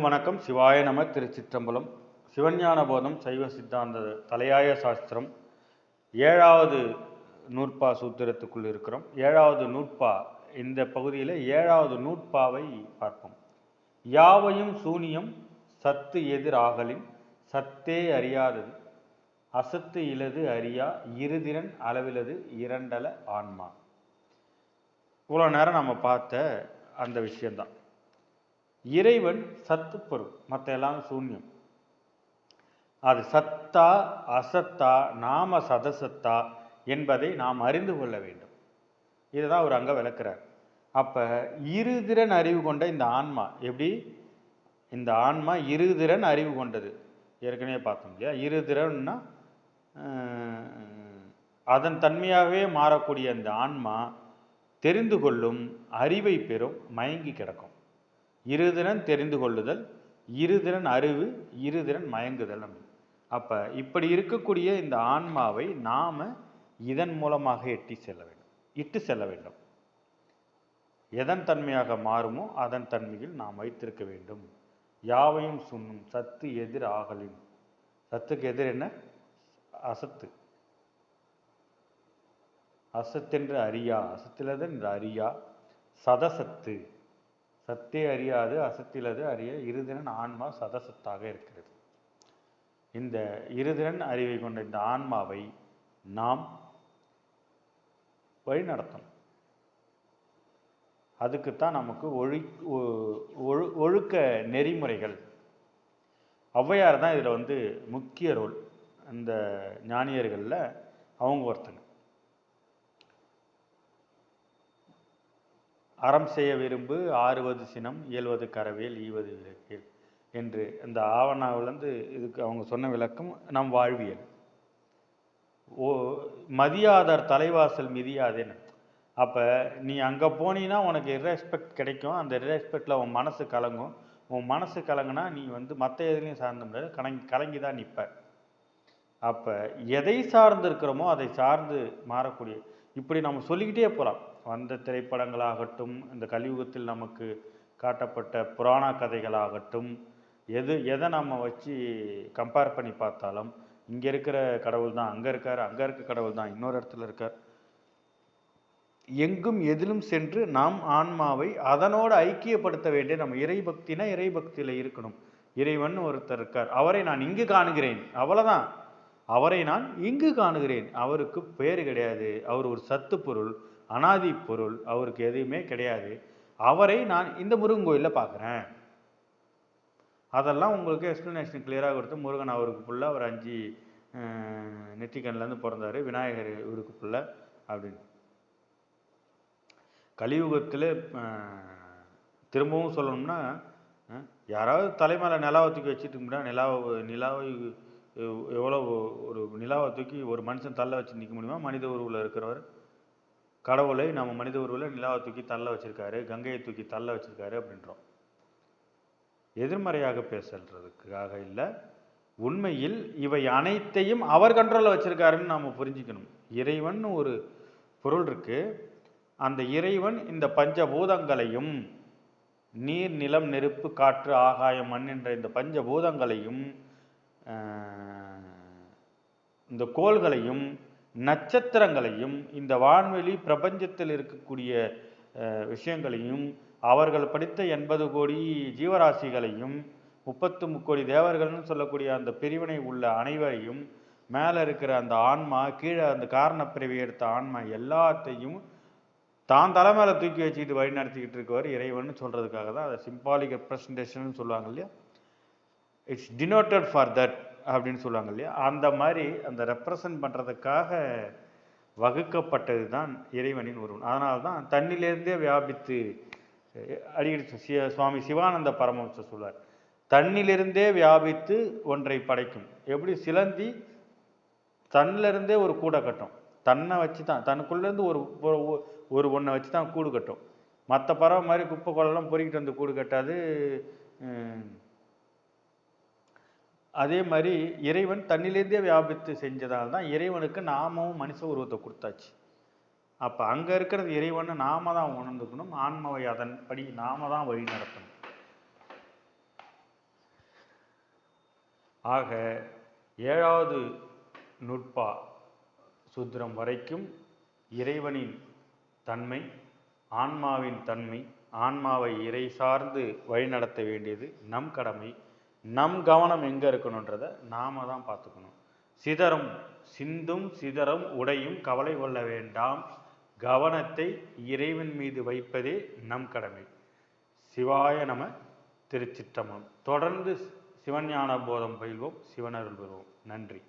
வணக்கம். சிவாய நம திருச்சிற்றம்பலம். சிவஞான போதம் சைவ சித்தாந்த தலையாய சாஸ்திரம். ஏழாவது நூற்பா சூத்திரத்துக்குள் இருக்கிறோம். ஏழாவது நூற்பா இந்த பகுதியில் ஏழாவது நூற்பாவை பார்ப்போம். யாவையும் சூனியம் சத்து எதிராகலின் சத்தே அறியாதது. அசத்து இலது அறியா இருதிறன் அளவிலது இரண்டல ஆன்மா. இவ்வளோ நேரம் நம்ம பார்த்த அந்த விஷயம்தான். இறைவன் சத்து பொருள் மற்ற எல்லாம் சூன்யம். அது சத்தா அசத்தா நாம சதசத்தா என்பதை நாம் அறிந்து கொள்ள வேண்டும். இதுதான் அவர் அங்கே விளக்குறார். அப்ப இருதிறன் அறிவு கொண்ட இந்த ஆன்மா எப்படி? இந்த ஆன்மா இருதிறன் அறிவு கொண்டது. ஏற்கனவே பார்த்தோம் இல்லையா? இருதிறன்னா அஹ், அதன் தன்மையாகவே மாறக்கூடிய அந்த ஆன்மா தெரிந்து கொள்ளும் அறிவை பெறும் மயங்கி கிடக்கும். இருதிறன் தெரிந்து கொள்ளுதல் இருதிறன் அறிவு இருதிறன் மயங்குதல் அப்போ இப்படி இருக்கக்கூடிய இந்த ஆன்மாவை நாம் இதன் மூலமாக எட்டி செல்ல வேண்டும். இட்டு செல்ல வேண்டும். எதன் தன்மையாக மாறுமோ அதன் தன்மையில் நாம் வைத்திருக்க வேண்டும். யாவையும் சுண்ணும் சத்து எதிர் ஆகலின். சத்துக்கு எதிர் என்ன? அசத்து. அசத்தென்று அறியா அசத்திலது என்று அறியா சதசத்து. சத்தே அறியாது அசத்திலது அறிய இருதிறன் ஆன்மா சதசத்தாக இருக்கிறது. இந்த இருதிறன் அறிவை கொண்ட இந்த ஆன்மாவை நாம் வழிநடத்தணும். அதுக்குத்தான் நமக்கு ஒழி ஒ- ஒழு- ஒழுக்க நெறிமுறைகள். ஔவையார் தான் இதில் வந்து முக்கிய ரோல். இந்த ஞானியர்களில் அவங்க ஒருத்தங்க. அறம் செய்ய விரும்பு ஆறுவது சினம் இயல்வது கரவேல் ஈவது விளக்கேல் என்று இந்த ஆவணாவிலேருந்து இதுக்கு அவங்க சொன்ன விளக்கம் நம் வாழ்வியல். ஓ மதியாதார் தலைவாசல் மிதியாதேன்னு அப்போ நீ அங்கே போனீன்னா உனக்கு ரெஸ்பெக்ட் கிடைக்கும். அந்த ரெஸ்பெக்டில் உன் மனசு கலங்கும். உன் மனசு கலங்குனா நீ வந்து மற்ற எதுலையும் சார்ந்த முடியாது. கலங்கி கலங்கி தான் நிற்ப அப்போ எதை சார்ந்து இருக்கிறோமோ அதை சார்ந்து மாறக்கூடிய இப்படி நம்ம சொல்லிக்கிட்டே போகலாம் வந்த திரைப்படங்களாகட்டும் இந்த கலியுகத்தில் நமக்கு காட்டப்பட்ட புராண கதைகளாகட்டும் எது எதை நம்ம வச்சு கம்பேர் பண்ணி பார்த்தாலும் இங்கே இருக்கிற கடவுள் தான் அங்கே இருக்கார் அங்கே இருக்க கடவுள் தான் இன்னொரு இடத்துல இருக்கார். எங்கும் எதிலும் சென்று நாம் ஆன்மாவை அதனோடு ஐக்கியப்படுத்த வேண்டிய நம்ம இறைபக்தினா இறைபக்தியில் இருக்கணும். இறைவன் ஒருத்தர் இருக்கார். அவரை நான் இங்கு காணுகிறேன். அவ்வளவுதான். அவரை நான் இங்கு காணுகிறேன். அவருக்கு பேர் கிடையாது. அவர் ஒரு சத்து பொருள் அனாதி பொருள் அவருக்கு எதுவுமே கிடையாது. அவரை நான் இந்த முருகன் கோயிலில் பார்க்குறேன். அதெல்லாம் உங்களுக்கு எக்ஸ்ப்ளனேஷன் கிளியராக கொடுத்து முருகன் அவருக்கு புள்ள அவர் அஞ்சு நெற்றிக்கண்லேருந்து பிறந்தாரு. விநாயகர் இவருக்கு புள்ள அப்படின்னு. கலியுகத்தில் திரும்பவும் சொல்லணும்னா யாராவது தலைமையில நிலாவை தூக்கி வச்சுட்டு நிலாவை நிலாவை எவ்வளோ ஒரு நிலாவை தூக்கி ஒரு மனுஷன் தள்ள வச்சு நிற்க முடியுமா? மனித உருவில் இருக்கிறவர். கடவுளை நம்ம மனித உருவில் நிலாவை தூக்கி தள்ள வச்சுருக்காரு கங்கையை தூக்கி தள்ள வச்சுருக்காரு அப்படின்றோம். எதிர்மறையாக பேசுறதுக்காக இல்லை உண்மையில் இவை அனைத்தையும் அவர் கண்ட்ரோலில் வச்சுருக்காருன்னு நாம் புரிஞ்சுக்கணும். இறைவன் ஒரு பொருள் இருக்குது அந்த இறைவன் இந்த பஞ்சபூதங்களையும் நீர் நிலம் நெருப்பு காற்று ஆகாயம் மண் என்ற இந்த பஞ்சபூதங்களையும் இந்த கோள்களையும் நட்சத்திரங்களையும் இந்த வான்வெளி பிரபஞ்சத்தில் இருக்கக்கூடிய விஷயங்களையும் அவர்கள் படித்த எண்பது கோடி ஜீவராசிகளையும் முப்பத்து முக்கோடி தேவர்கள்னு சொல்லக்கூடிய அந்த பிரிவினை உள்ள அனைவரையும் மேலே இருக்கிற அந்த ஆன்மா கீழே அந்த காரணப்பிறவி எடுத்த ஆன்மா எல்லாத்தையும் தான் தலை மேலே தூக்கி வச்சுக்கிட்டு வழி நடத்திக்கிட்டு இருக்கவர் இறைவன் சொல்கிறதுக்காக தான் அதை சிம்பாலிக் ரெப்ரசன்டேஷன் சொல்லுவாங்க இல்லையா? இட்ஸ் டினோட்டட் ஃபார் தட் அப்படின்னு சொல்லுவாங்க இல்லையா? அந்த மாதிரி அந்த ரெப்ரசன்ட் பண்ணுறதுக்காக வகுக்கப்பட்டது தான் இறைவனின் உருவம். அதனால தான் தண்ணிலேருந்தே வியாபித்து அடிக்கடி சுவாமி சிவானந்த பரமஹம்சர் சொல்வார் தண்ணிலிருந்தே வியாபித்து ஒன்றை படைக்கும். எப்படி? சிலந்தி தன்னிலிருந்தே ஒரு கூடை கட்டும். தன்னை வச்சு தான் தனக்குள்ளேருந்து ஒரு ஒரு- ஒன்றை வச்சு தான் கூடு கட்டும். மற்ற பறவை மாதிரி குப்பை குளம்லாம் பொறிக்கிட்டு வந்து கூடு கட்டாது அதே மாதிரி இறைவன் தன்னிலேருந்தே வியாபித்து செஞ்சதால் தான் இறைவனுக்கு நாமவும் மனுஷ உருவத்தை கொடுத்தாச்சு. அப்போ அங்கே இருக்கிறது இறைவனை நாம தான் உணர்ந்துக்கணும். ஆன்மாவை அதன்படி நாம தான் வழி நடத்தணும். ஆக ஏழாவது நுட்பா சூத்திரம் வரைக்கும் இறைவனின் தன்மை ஆன்மாவின் தன்மை ஆன்மாவை இறை சார்ந்து வழிநடத்த வேண்டியது நம் கடமை. நம் கவனம் எங்கே இருக்கணுன்றதை நாம தான் பார்த்துக்கணும். சிதறும் சிந்தும் சிதறும் உடையும் கவலை கொள்ள வேண்டாம். கவனத்தை இறைவன் மீது வைப்பதே நம் கடமை. சிவாய நம திருச்சிற்றம்பலம். தொடர்ந்து சிவஞான போதம் பயில்வோம். சிவனருள் பெறுவோம் நன்றி.